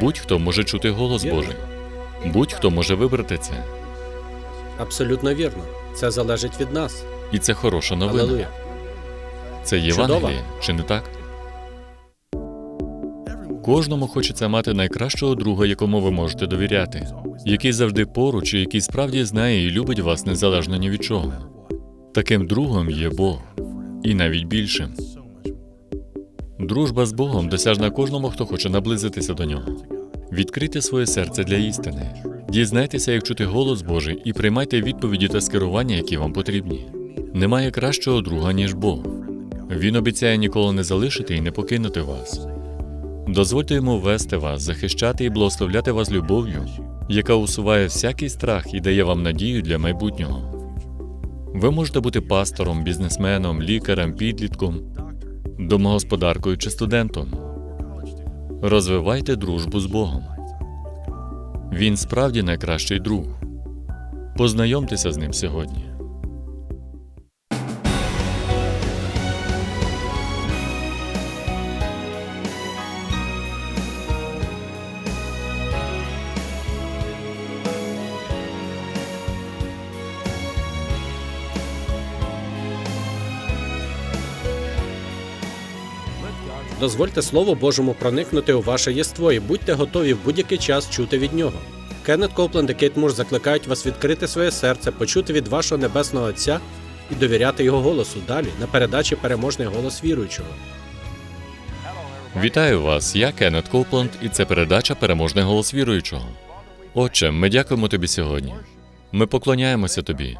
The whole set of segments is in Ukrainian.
Будь-хто може чути голос Божий. Будь-хто може вибрати це. Абсолютно вірно. Це залежить від нас. І це хороша новина. Алелуя. Це Євангеліє, чи не так? Кожному хочеться мати найкращого друга, якому ви можете довіряти, який завжди поруч і який справді знає і любить вас незалежно ні від чого. Таким другом є Бог, і навіть більшим. Дружба з Богом досяжна кожному, хто хоче наблизитися до нього. Відкрийте своє серце для істини. Дізнайтеся, як чути голос Божий, і приймайте відповіді та скерування, які вам потрібні. Немає кращого друга, ніж Бог. Він обіцяє ніколи не залишити і не покинути вас. Дозвольте йому вести вас, захищати і благословляти вас любов'ю, яка усуває всякий страх і дає вам надію для майбутнього. Ви можете бути пастором, бізнесменом, лікарем, підлітком, домогосподаркою чи студентом. Розвивайте дружбу з Богом. Він справді найкращий друг. Познайомтеся з ним сьогодні. Дозвольте Слову Божому проникнути у ваше єство і будьте готові в будь-який час чути від нього. Кеннет Копленд і Кейт Мур закликають вас відкрити своє серце, почути від вашого небесного Отця і довіряти його голосу далі на передачі Переможний голос віруючого. Вітаю вас, я Кеннет Коупленд, і це передача Переможний голос віруючого. Отче, ми дякуємо тобі сьогодні. Ми поклоняємося тобі.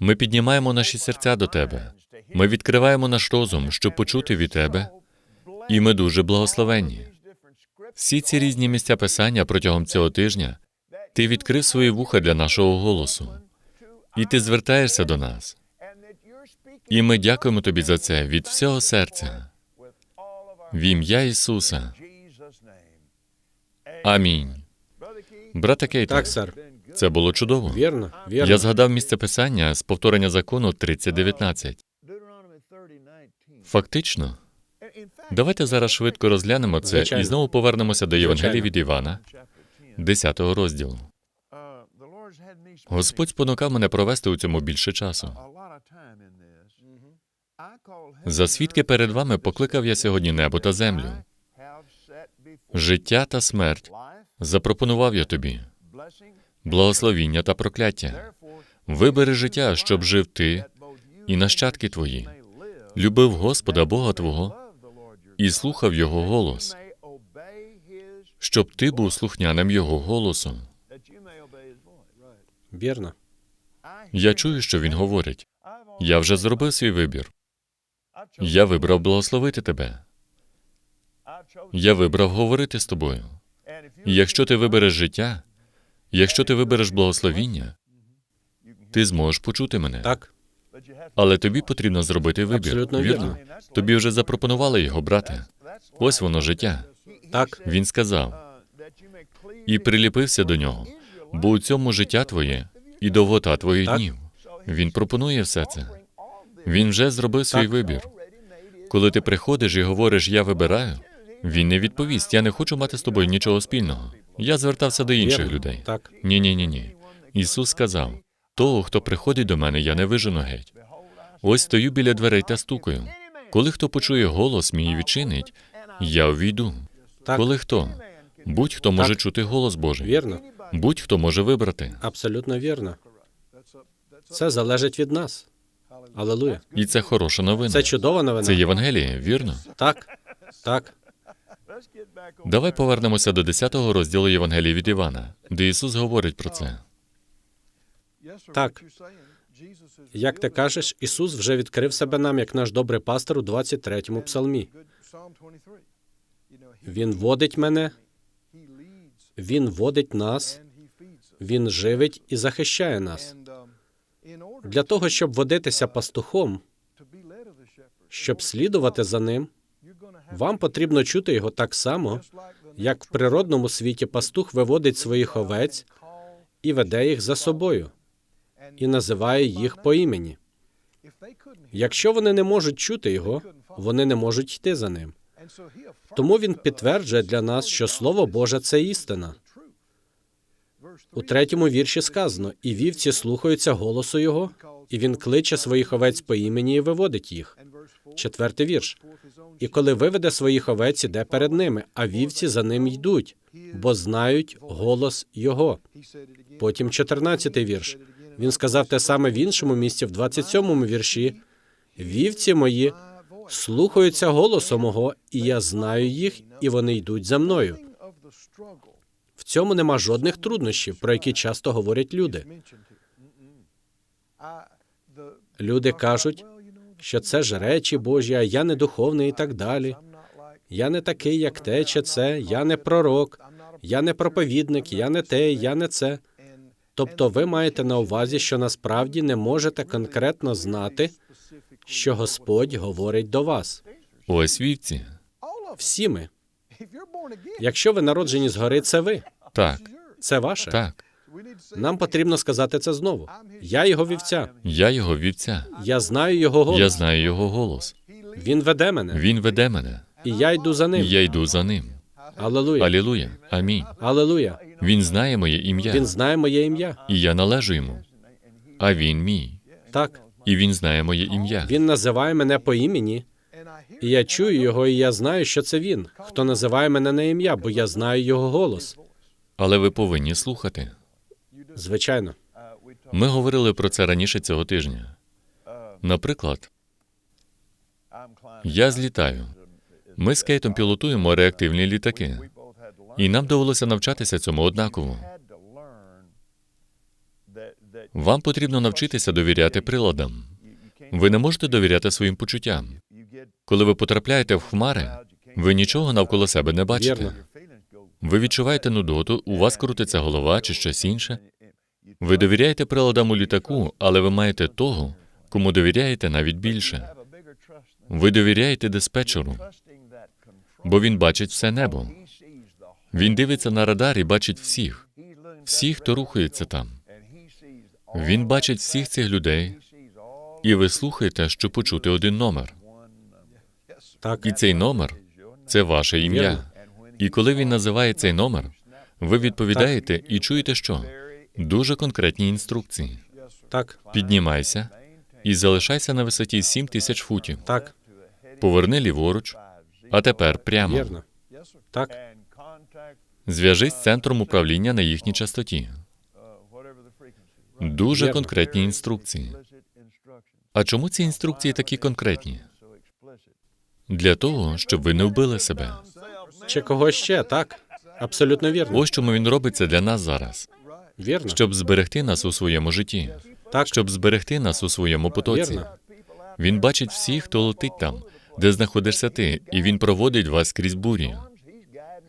Ми піднімаємо наші серця до тебе. Ми відкриваємо наш розум, щоб почути від тебе, і ми дуже благословенні. Всі ці різні місця писання протягом цього тижня ти відкрив свої вуха для нашого голосу, і ти звертаєшся до нас. І ми дякуємо тобі за це від всього серця. В ім'я Ісуса. Амінь. Брате Кейте, Так, сер. це було чудово. Вірно, вірно. Я згадав місце писання з повторення закону 30.19. Фактично, давайте зараз швидко розглянемо це Звичайно. і знову повернемося до Євангелії від Івана, 10 розділу. Господь спонукав мене провести у цьому більше часу. За свідки перед вами покликав я сьогодні небо та землю. Життя та смерть запропонував я тобі, благословіння та прокляття. Вибери життя, щоб жив ти і нащадки твої, любив Господа Бога Твого і слухав Його голос, щоб ти був слухняним Його голосу. Вірно. Я чую, що він говорить. Я вже зробив свій вибір. Я вибрав благословити тебе. Я вибрав говорити з тобою. І якщо ти вибереш життя, якщо ти вибереш благословіння, ти зможеш почути мене. Так, Але тобі потрібно зробити вибір. Абсолютно вірно? Тобі вже запропонували його, брате. Ось воно життя. так, Він сказав і приліпився до нього, бо у цьому життя твоє і довгота твоїх Так. днів. Він пропонує все це. Він вже зробив свій Так. вибір. Коли ти приходиш і говориш Я вибираю, він не відповість. Я не хочу мати з тобою нічого спільного. Я звертався до інших вірно. людей. Так, Ні, ні, ні, ні. Ісус сказав: того, хто приходить до мене, я не вижену геть. Ось стою біля дверей та стукаю. Коли хто почує голос мій відчинить, я увійду. так, Коли хто? Будь-хто може Так. чути голос Божий. вірно. Будь-хто може вибрати. Абсолютно вірно. Це залежить від нас. Алелуя. І це хороша новина. Це чудова новина. Це Євангеліє, вірно? Так, так, Давай повернемося до 10-го розділу Євангелії від Івана, де Ісус говорить про це. Так. Як ти кажеш, Ісус вже відкрив себе нам як наш добрий пастор у 23-му псалмі. Він водить мене, Він водить нас, Він живить і захищає нас. Для того, щоб водитися пастухом, щоб слідувати за ним, вам потрібно чути його так само, як в природному світі пастух виводить своїх овець і веде їх за собою, і називає їх по імені. Якщо вони не можуть чути його, вони не можуть йти за ним. Тому він підтверджує для нас, що Слово Боже це істина. У третьому вірші сказано: і вівці слухаються голосу його, і він кличе своїх овець по імені і виводить їх. Четвертий вірш. І коли виведе своїх овець, іде перед ними, а вівці за ним йдуть, бо знають голос його. Потім 14-й вірш. Він сказав те саме в іншому місці, в 27-му вірші. Вівці мої слухаються голосу мого, і я знаю їх, і вони йдуть за мною. В цьому нема жодних труднощів, про які часто говорять люди. Люди кажуть, що це ж речі Божі, а я не духовний і так далі. Я не такий, як те чи це, я не пророк, я не проповідник, я не те, я не це. Тобто ви маєте на увазі, що насправді не можете конкретно знати, що Господь говорить до вас. Ось вівці. Всі ми. Якщо ви народжені згори, це ви. Так, Це ваше. так. Нам потрібно сказати це знову. Я його вівця. Я його вівця. Я знаю його голос. Я знаю його голос. Він веде мене, Він веде мене. і я йду за І ним. я йду за ним. Алелуя. Алілуя. Амінь. Алелуя. Він знає моє ім'я, Він знає моє ім'я. і я належу йому. А він мій. Так, І він знає моє ім'я. він називає мене по імені, і я чую його, і я знаю, що це він, хто називає мене на ім'я, бо я знаю його голос. Але ви повинні слухати. Звичайно, Ми говорили про це раніше цього тижня. Наприклад, я злітаю. Ми з Кейтом пілотуємо реактивні літаки, і нам довелося навчатися цьому однаково. Вам потрібно навчитися довіряти приладам. Ви не можете довіряти своїм почуттям. Коли ви потрапляєте в хмари, ви нічого навколо себе не бачите. Ви відчуваєте нудоту, у вас крутиться голова чи щось інше. Ви довіряєте приладам у літаку, але ви маєте того, кому довіряєте навіть більше. Ви довіряєте диспетчеру, бо він бачить все небо. Він дивиться на радар і бачить всіх, всіх, хто рухається там. Він бачить всіх цих людей, і ви слухаєте, щоб почути один номер. так, І цей номер це ваше ім'я. І коли він називає цей номер, ви відповідаєте і чуєте, що дуже конкретні інструкції. так, Піднімайся і залишайся на висоті 7 тисяч футів. так, Поверни ліворуч, а тепер прямо. Так, Зв'яжись з центром управління на їхній частоті. Дуже конкретні інструкції. А чому ці інструкції такі конкретні? Для того, щоб ви не вбили себе. чи кого ще, так. Абсолютно вірно. Ось чому він робить це для нас зараз, Вірно. щоб зберегти нас у своєму житті, Так, щоб зберегти нас у своєму потоці. Вірно. Він бачить всіх, хто летить там, де знаходишся ти, і він проводить вас крізь бурі.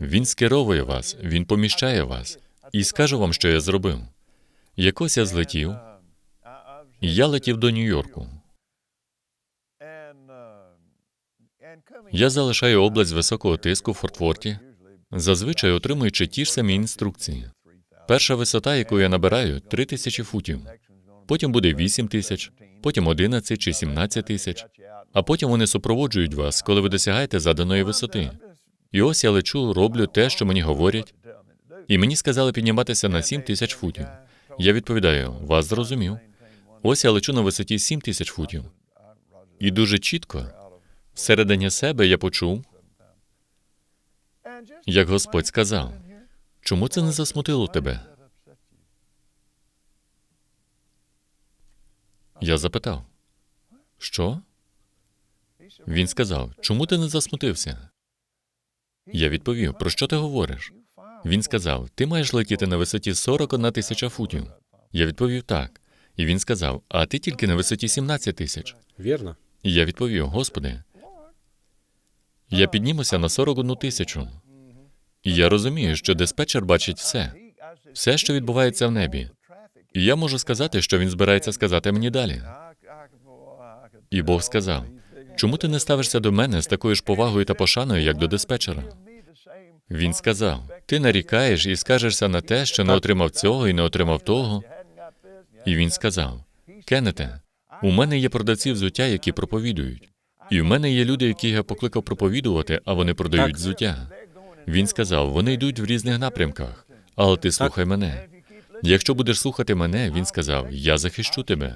Він скеровує вас, він поміщає вас. І скажу вам, що я зробив. Якось я злетів, я летів до Нью-Йорку. Я залишаю область високого тиску в Фортфорті, зазвичай отримуючи ті ж самі інструкції. Перша висота, яку я набираю, 3 тисячі футів. Потім буде 8 тисяч, потім 11 чи 17 тисяч. А потім вони супроводжують вас, коли ви досягаєте заданої висоти. І ось я лечу, роблю те, що мені говорять, і мені сказали підніматися на 7 тисяч футів. Я відповідаю, вас зрозумів. Ось я лечу на висоті 7 тисяч футів. І дуже чітко, всередині себе я почув, як Господь сказав, чому це не засмутило тебе? Я запитав, що? Він сказав, чому ти не засмутився? Я відповів, про що ти говориш? Він сказав, ти маєш летіти на висоті 41 тисяча футів. Я відповів так. І він сказав, а ти тільки на висоті 17 тисяч. вірно. І я відповів, Господи, я піднімуся на 41 тисячу. І я розумію, що диспетчер бачить все, все, що відбувається в небі. І я можу сказати, що він збирається сказати мені далі. І Бог сказав: чому ти не ставишся до мене з такою ж повагою та пошаною, як до диспетчера? Він сказав: ти нарікаєш і скажешся на те, що не отримав цього і не отримав того. І він сказав: Кеннете, у мене є продавці взуття, які проповідують. І в мене є люди, яких я покликав проповідувати, а вони продають Так. взуття. Він сказав: вони йдуть в різних напрямках, але ти слухай мене. Якщо будеш слухати мене, він сказав: Я захищу тебе.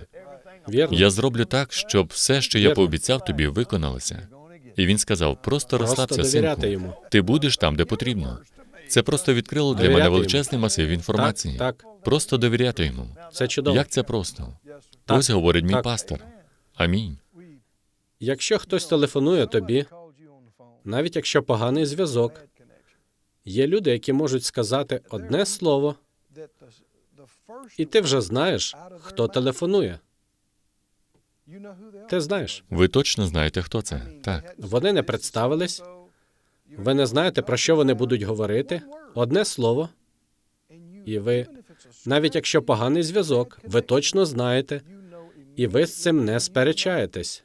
Я зроблю так, щоб все, що я пообіцяв тобі, виконалося. І він сказав: просто розслабся, синку. йому. Ти будеш там, де потрібно. Це просто відкрило для мене величезний масив інформації. Так, так. Просто довіряти йому. Це чудово. Як це просто? Так. Ось говорить мій Так. пастор. Амінь. Якщо хтось телефонує тобі, навіть якщо поганий зв'язок, є люди, які можуть сказати одне слово, і ти вже знаєш, хто телефонує. Ти знаєш. Ви точно знаєте, хто це? Так. Вони не представились, ви не знаєте, про що вони будуть говорити. Одне слово, і ви, навіть якщо поганий зв'язок, ви точно знаєте, і ви з цим не сперечаєтесь.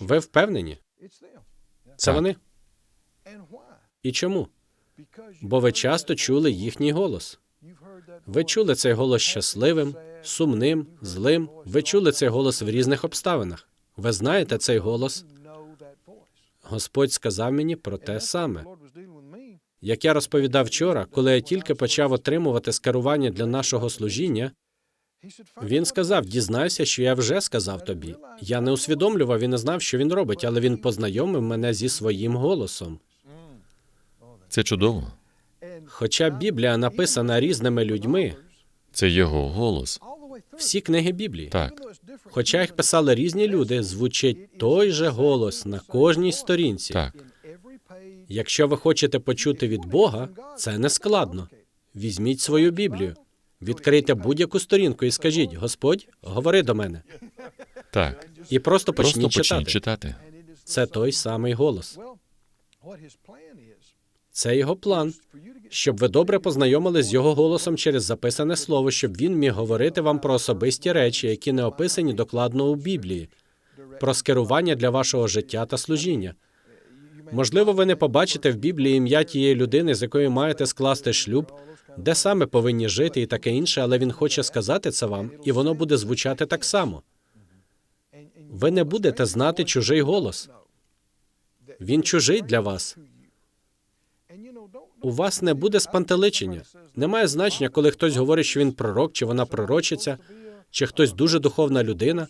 Ви впевнені? Це Так. вони. І чому? Бо ви часто чули їхній голос. Ви чули цей голос щасливим, сумним, злим. Ви чули цей голос в різних обставинах. Ви знаєте цей голос. Господь сказав мені про те саме. Як я розповідав вчора, коли я тільки почав отримувати скерування для нашого служіння, він сказав: дізнайся, що я вже сказав тобі. Я не усвідомлював і не знав, що він робить, але він познайомив мене зі своїм голосом. Це чудово. Хоча Біблія написана різними людьми, Це його голос. Всі книги Біблії, Так. хоча їх писали різні люди, звучить той же голос на кожній сторінці. Так. Якщо ви хочете почути від Бога, це не складно. Візьміть свою Біблію, відкрийте будь-яку сторінку і скажіть: Господь, говори до мене. Так. І просто Просто почніть почніть читати. читати. Це той самий голос. Це його план, щоб ви добре познайомились з його голосом через записане слово, щоб він міг говорити вам про особисті речі, які не описані докладно у Біблії, про скерування для вашого життя та служіння. Можливо, ви не побачите в Біблії ім'я тієї людини, з якою маєте скласти шлюб, де саме повинні жити і таке інше, але він хоче сказати це вам, і воно буде звучати так само. Ви не будете знати чужий голос. Він чужий для вас. У вас не буде спантеличення. Немає значення, коли хтось говорить, що він пророк, чи вона пророчиця, чи хтось дуже духовна людина.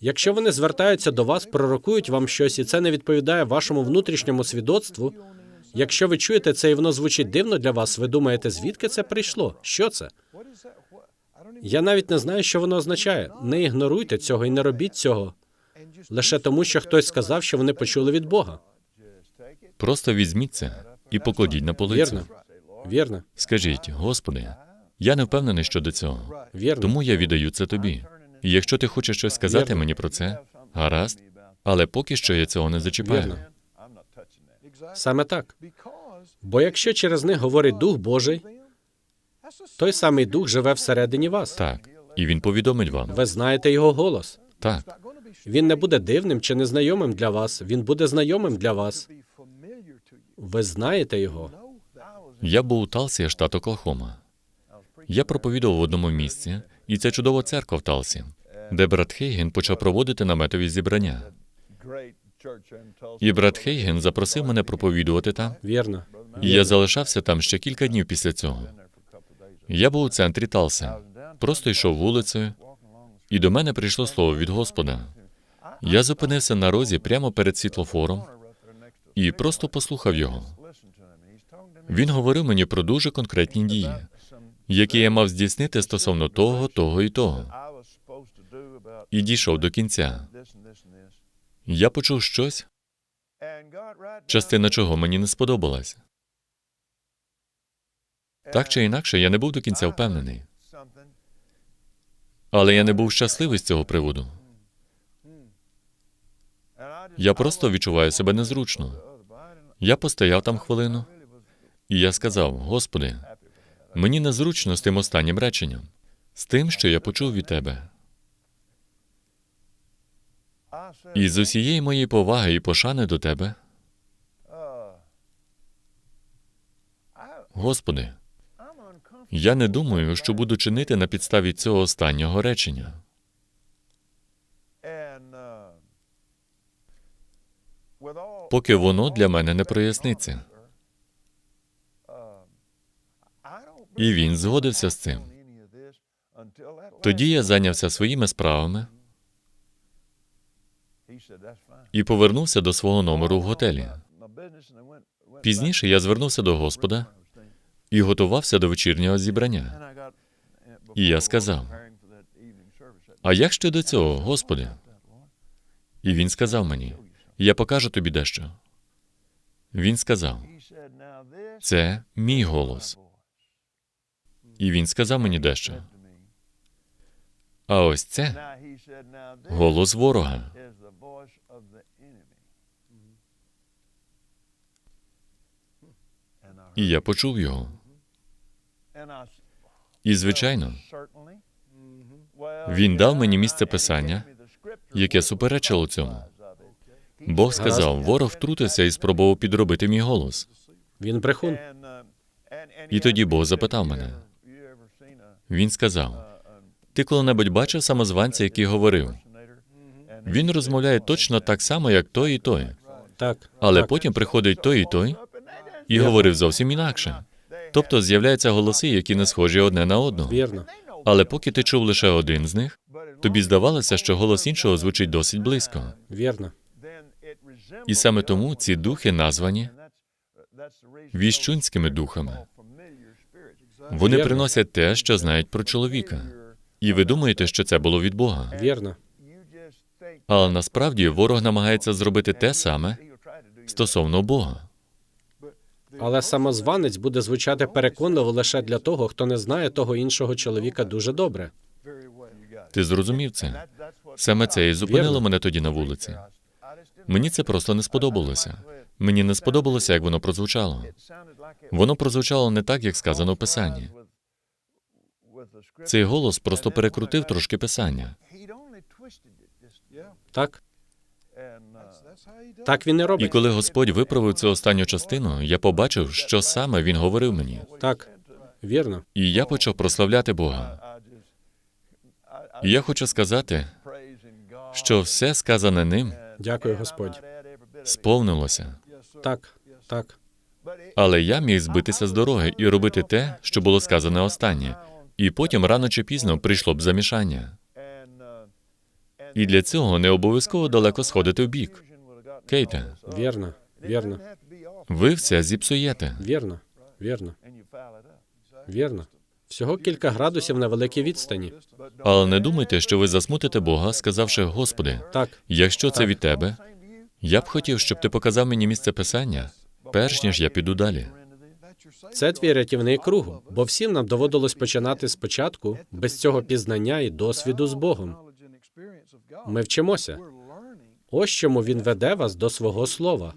Якщо вони звертаються до вас, пророкують вам щось, і це не відповідає вашому внутрішньому свідоцтву. Якщо ви чуєте це і воно звучить дивно для вас, ви думаєте, звідки це прийшло? Що це? Я навіть не знаю, що воно означає. Не ігноруйте цього і не робіть цього лише тому, що хтось сказав, що вони почули від Бога. Просто візьміть це і покладіть на полицю. Вірно, вірно, Скажіть, Господи, я не впевнений щодо цього, вірно. тому я віддаю це тобі. І якщо ти хочеш щось сказати Вірно. мені про це, гаразд, але поки що я цього не зачіпаю. Вірно. Саме так. Бо якщо через них говорить Дух Божий, той самий Дух живе всередині вас. Так, і він повідомить вам. Ви знаєте його голос. Так, Він не буде дивним чи незнайомим для вас. Він буде знайомим для вас. Ви знаєте його. я був у Талсі, штат Оклахома. Я проповідував в одному місці, і це чудова церква в Талсі, де брат Хейген почав проводити наметові зібрання. І брат Хейген запросив мене проповідувати там, Вірно. і я залишався там ще кілька днів після цього. Я був у центрі Талса, просто йшов вулицею, і до мене прийшло слово від Господа. Я зупинився на розі прямо перед світлофором і просто послухав його. Він говорив мені про дуже конкретні дії, які я мав здійснити стосовно того, того і того, і дійшов до кінця. Я почув щось, частина чого мені не сподобалась. Так чи інакше, я не був до кінця впевнений. Але я не був щасливий з цього приводу. Я просто відчуваю себе незручно. Я постояв там хвилину, і я сказав: Господи, мені незручно з тим останнім реченням, з тим, що я почув від тебе. І з усієї моєї поваги і пошани до тебе, Господи, я не думаю, що буду чинити на підставі цього останнього речення. Поки воно для мене не проясниться. І він згодився з цим. Тоді я зайнявся своїми справами і повернувся до свого номеру в готелі. Пізніше я звернувся до Господа і готувався до вечірнього зібрання. І я сказав: А як ж ти до цього, Господи? І він сказав мені: Я покажу тобі дещо. Він сказав: Це мій голос. І він сказав мені дещо. А ось це голос ворога. І я почув його. І, звичайно, він дав мені місце писання, яке суперечило цьому. Бог сказав, ворог втрутився і спробував підробити мій голос. Він брехун. І тоді Бог запитав мене. Він сказав: Ти коли-небудь бачив самозванця, який говорив? Він розмовляє точно так само, як той і той, Так. але так. потім приходить той і той і говорив зовсім інакше. Тобто з'являються голоси, які не схожі одне на одного. Вірно. Але поки ти чув лише один з них, тобі здавалося, що голос іншого звучить досить близько. Вірно. І саме тому ці духи названі віщунськими духами. Вони приносять те, що знають про чоловіка. І ви думаєте, що це було від Бога. Вірно. Але насправді ворог намагається зробити те саме стосовно Бога. Але самозванець буде звучати переконливо лише для того, хто не знає того іншого чоловіка дуже добре. Ти зрозумів це? Саме це і зупинило Вірно. мене тоді на вулиці. Мені це просто не сподобалося. Мені не сподобалося, як воно прозвучало. Воно прозвучало не так, як сказано в писанні. Цей голос просто перекрутив трошки писання. Так? Так він і І коли Господь виправив цю останню частину, я побачив, що саме він говорив мені. Так. Вірно. І я почав прославляти Бога. І я хочу сказати, що все сказане ним Дякую, Господь. сповнилося. Так. Так. Але я міг збитися з дороги і робити те, що було сказане останнє. І потім рано чи пізно прийшло б замішання. І для цього не обов'язково далеко сходити в бік. Кейте, Вірно. Вірно. ви все зіпсуєте. Вірно. Вірно. Вірно. Всього кілька градусів на великій відстані. Але не думайте, що ви засмутите Бога, сказавши, Господи, Так. якщо це від тебе, я б хотів, щоб ти показав мені місце писання, перш ніж я піду далі. Це твій рятівний круг, бо всім нам доводилось починати спочатку без цього пізнання і досвіду з Богом. Ми вчимося. Ось чому він веде вас до свого слова.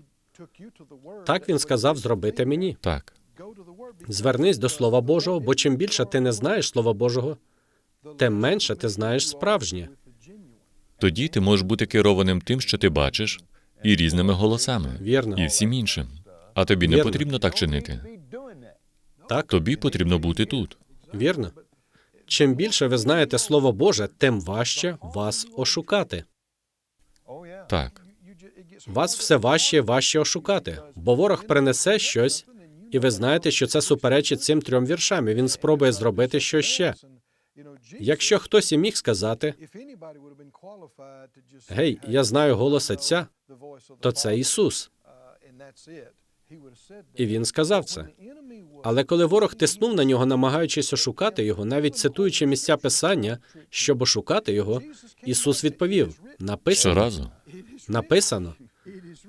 Так він сказав зробити мені. Так, Звернись до Слова Божого, бо чим більше ти не знаєш Слова Божого, тим менше ти знаєш справжнє. тоді ти можеш бути керованим тим, що ти бачиш, і різними голосами, Вірно. і всім іншим. А тобі не Вірно. потрібно так чинити. Так, Тобі потрібно бути тут. вірно. Чим більше ви знаєте Слово Боже, тим важче вас ошукати. Так, Вас все важче і важче ошукати, бо ворог принесе щось, і ви знаєте, що це суперечить цим трьом віршам, і він спробує зробити що ще. Якщо хтось і міг сказати, гей, я знаю голос Отця, то це Ісус. І він сказав це. Але коли ворог тиснув на нього, намагаючись ошукати його, навіть цитуючи місця писання, щоб ошукати його, Ісус відповів: написано, щоразу. написано,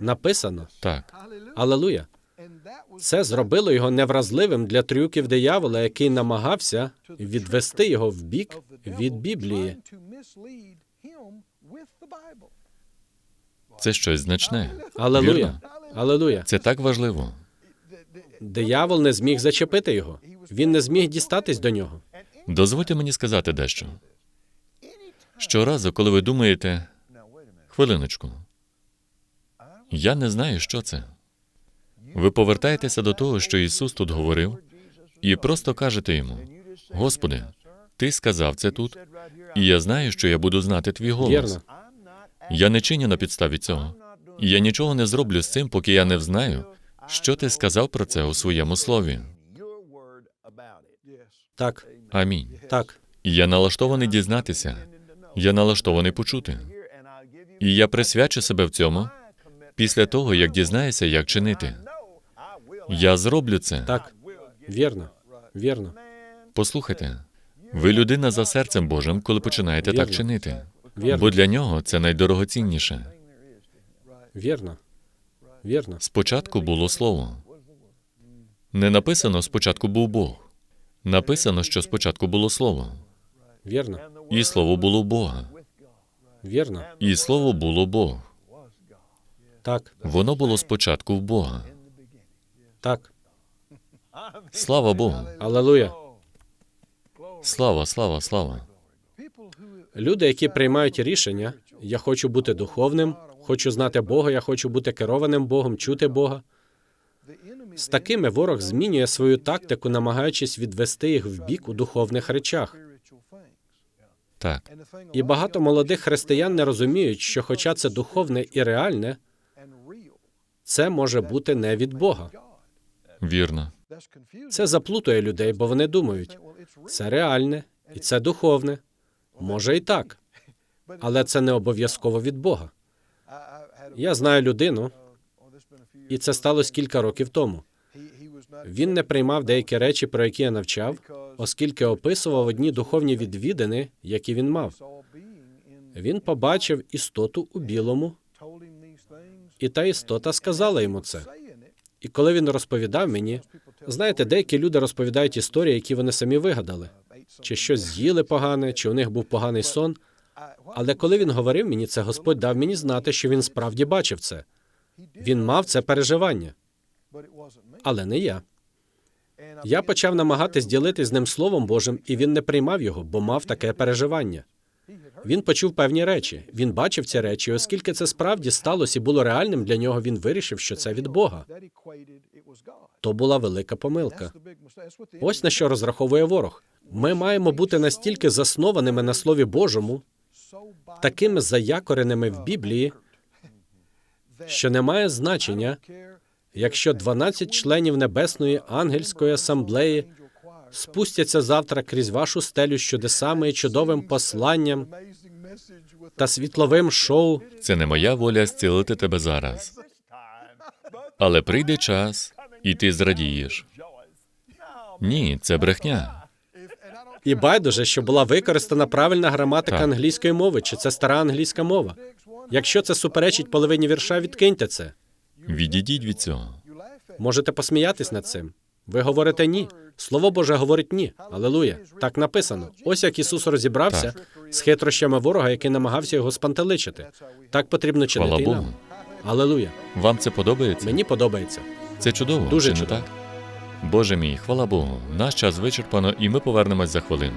написано. Так, Алелуя. Це зробило його невразливим для трюків диявола, який намагався відвести його в бік від Біблії. це щось значне. Алелуя. Алелуя. Це так важливо. Диявол не зміг зачепити його. Він не зміг дістатись до нього. Дозвольте мені сказати дещо. Щоразу, коли ви думаєте, хвилиночку, я не знаю, що це. Ви повертаєтеся до того, що Ісус тут говорив, і просто кажете йому: Господи, Ти сказав це тут, і я знаю, що я буду знати твій голос. Я не чиню на підставі цього. І я нічого не зроблю з цим, поки я не взнаю, що ти сказав про це у своєму слові. Так, Амінь. так, я налаштований дізнатися, я налаштований почути. І я присвячу себе в цьому після того, як дізнаюся, як чинити. Я зроблю це. так. Вірно, вірно, Послухайте, ви людина за серцем Божим, коли починаєте так чинити. вірно, Бо для нього це найдорогоцінніше. вірно, вірно. Спочатку було слово. Не написано спочатку був Бог. Написано, що спочатку було слово. Вірно, І слово було Бога. вірно. І слово було Бог. Так, Воно було спочатку в Бога. Так. Слава Богу. Алелуя. Слава, слава, слава. Люди, які приймають рішення, я хочу бути духовним, хочу знати Бога, я хочу бути керованим Богом, чути Бога. З такими ворог змінює свою тактику, намагаючись відвести їх в бік у духовних речах. Так, І багато молодих християн не розуміють, що, хоча це духовне і реальне, це може бути не від Бога. Вірно. Це заплутує людей, бо вони думають, це реальне і це духовне. Може і так, але це не обов'язково від Бога. Я знаю людину, і це сталося кілька років тому. Він не приймав деякі речі, про які я навчав, оскільки описував одні духовні відвідини, які він мав. Він побачив істоту у білому, і та істота сказала йому це. І коли він розповідав мені, знаєте, деякі люди розповідають історії, які вони самі вигадали, чи щось з'їли погане, чи у них був поганий сон. Але коли він говорив мені це, Господь дав мені знати, що він справді бачив це. Він мав це переживання, але не я. Я почав намагатись ділитись з ним Словом Божим, і він не приймав його, бо мав таке переживання. Він почув певні речі. Він бачив ці речі, оскільки це справді сталося і було реальним для нього, він вирішив, що це від Бога. То була велика помилка. Ось на що розраховує ворог. Ми маємо бути настільки заснованими на Слові Божому, такими заякореними в Біблії, що не має значення, якщо 12 членів Небесної ангельської асамблеї спустяться завтра крізь вашу стелю з чудесами і чудовим посланням та світловим шоу. Це не моя воля зцілити тебе зараз. Але прийде час, і ти зрадієш. Ні, це брехня. І байдуже, що була використана правильна граматика Так. англійської мови, чи це стара англійська мова. Якщо це суперечить половині вірша, відкиньте це. Відійдіть від цього. Можете посміятись над цим. Ви говорите ні. Слово Боже говорить ні. Алелуя. Так написано. Ось як Ісус розібрався з хитрощами ворога, який намагався його спантеличити. Так потрібно чинити Хвала і Богу. нам. Алелуя. Вам це подобається? Мені подобається. Це чудово, Дуже чи не чудово. так? Боже мій, хвала Богу. Наш час вичерпано, і ми повернемось за хвилину.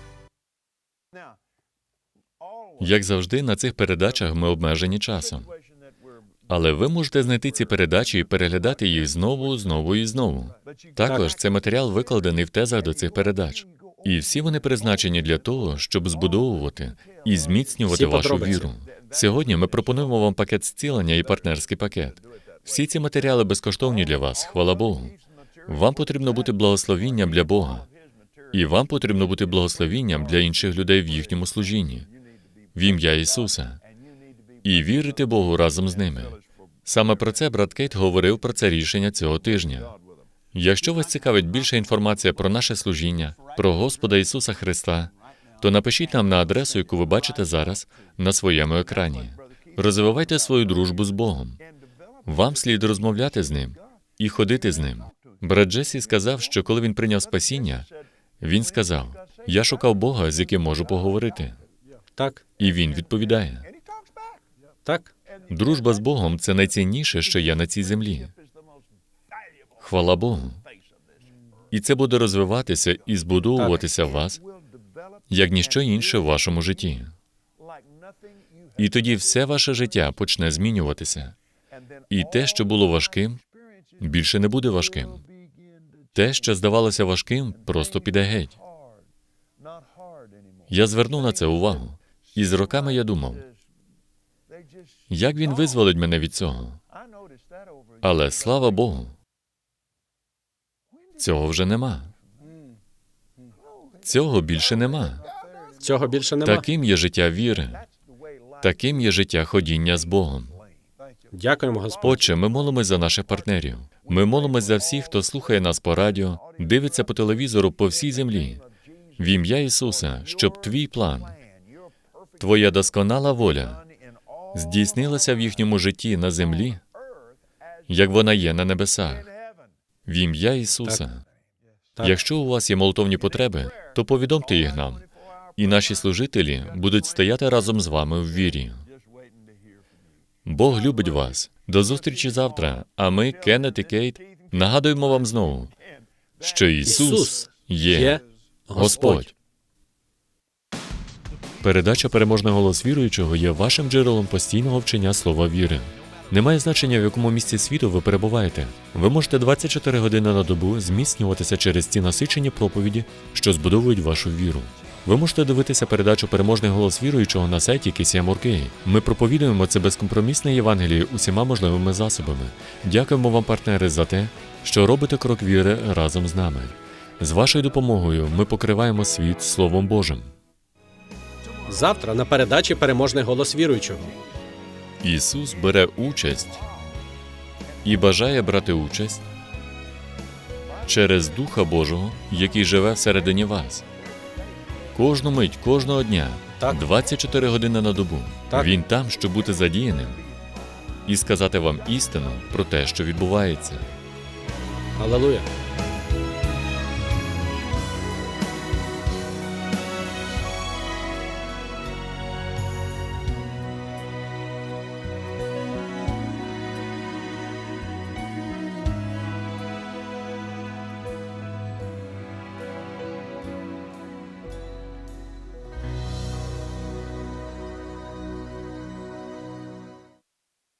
Як завжди, на цих передачах ми обмежені часом. Але ви можете знайти ці передачі і переглядати їх знову, знову і знову. Також цей матеріал викладений в тезах до цих передач. І всі вони призначені для того, щоб збудовувати і зміцнювати вашу віру. Сьогодні ми пропонуємо вам пакет зцілення і партнерський пакет. Всі ці матеріали безкоштовні для вас, хвала Богу. Вам потрібно бути благословінням для Бога, і вам потрібно бути благословінням для інших людей в їхньому служінні, в ім'я Ісуса, і вірити Богу разом з ними. Саме про це брат Кейт говорив про це рішення цього тижня. Якщо вас цікавить більша інформація про наше служіння, про Господа Ісуса Христа, то напишіть нам на адресу, яку ви бачите зараз на своєму екрані. Розвивайте свою дружбу з Богом. Вам слід розмовляти з ним і ходити з ним. Брат Джесі сказав, що коли він прийняв спасіння, він сказав: Я шукав Бога, з яким можу поговорити. Так, І він відповідає: так. дружба з Богом це найцінніше, що є на цій землі. Хвала Богу. І це буде розвиватися і збудовуватися в вас, як ніщо інше в вашому житті. І тоді все ваше життя почне змінюватися. І те, що було важким, більше не буде важким. Те, що здавалося важким, просто піде геть. Я звернув на це увагу. І з роками я думав, як він визволить мене від цього. Але слава Богу, цього вже нема. Цього більше нема. Цього більше нема. Таким є життя віри, таким є життя ходіння з Богом. Дякуємо, Господь. Отче, ми молимось за наших партнерів. Ми молимось за всіх, хто слухає нас по радіо, дивиться по телевізору по всій землі. В ім'я Ісуса, щоб твій план, твоя досконала воля здійснилася в їхньому житті на землі, як вона є на небесах. В ім'я Ісуса. Так. Якщо у вас є молитовні потреби, то повідомте їх нам, і наші служителі будуть стояти разом з вами в вірі. Бог любить вас. До зустрічі завтра. А ми, Кеннет і Кейт, нагадуємо вам знову, що Ісус, є Господь. Передача переможний голос віруючого є вашим джерелом постійного вчення слова віри. Немає значення, в якому місці світу ви перебуваєте. Ви можете 24 години на добу зміцнюватися через ці насичені проповіді, що збудовують вашу віру. Ви можете дивитися передачу Переможний голос віруючого на сайті KCM.org. Ми проповідуємо це безкомпромісне Євангеліє усіма можливими засобами. Дякуємо вам, партнери, за те, що робите крок віри разом з нами. З вашою допомогою ми покриваємо світ Словом Божим. Завтра на передачі переможний голос віруючого. Ісус бере участь і бажає брати участь через Духа Божого, який живе всередині вас. Кожну мить, кожного дня, Так. 24 години на добу. Так. Він там, щоб бути задіяним і сказати вам істину про те, що відбувається. Алелуя.